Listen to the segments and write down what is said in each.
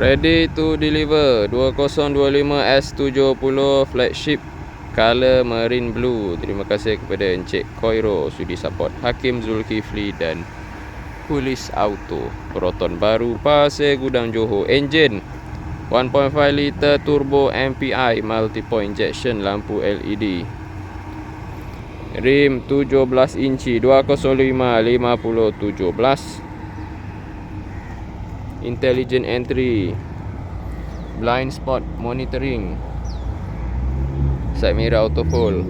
Ready to deliver 2025 S70 flagship color marine blue. Terima kasih kepada Encik Koiro sudi support Hakim Zulkifli dan Pulis Auto. Proton baru Pasir Gudang Johor. Engine 1.5 liter turbo MPI multiple injection lampu LED. Rim 17 inci 205 50 17 intelligent entry. Blind spot monitoring. Side mirror auto fold.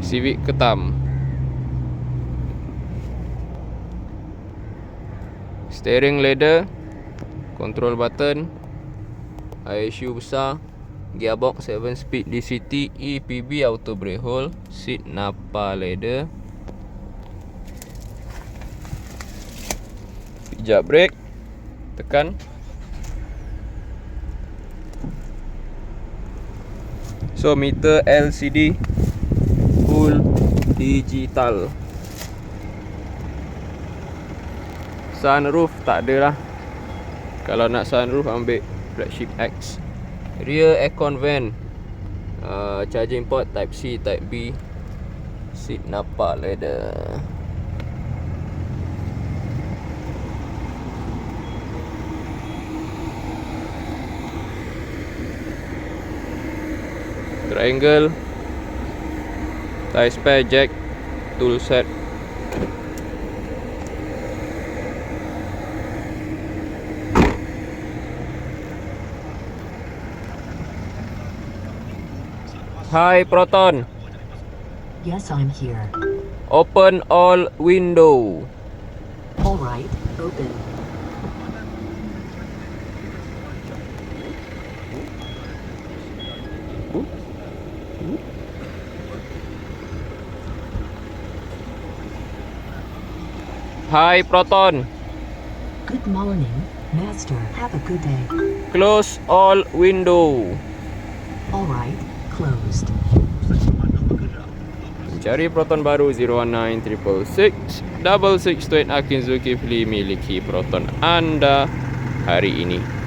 Civic ketam. Steering leather control button. ISU besar. Gearbox 7 speed DCT EPB auto brake hold seat napa leather Pijak brake Tekan. So meter LCD Full digital. Sunroof tak ada lah. Kalau nak sunroof ambil flagship X. Rear aircon vent uh, Charging port type C type B. Seat napak leather triangle tie spare jack tool set Hi Proton Yes, I'm here. open all window All right, open. Hi Proton Good morning, Master. Have a good day. close all window All right, closed. Cari Proton baru 019 666 Akin Zulkifli miliki Proton anda hari ini.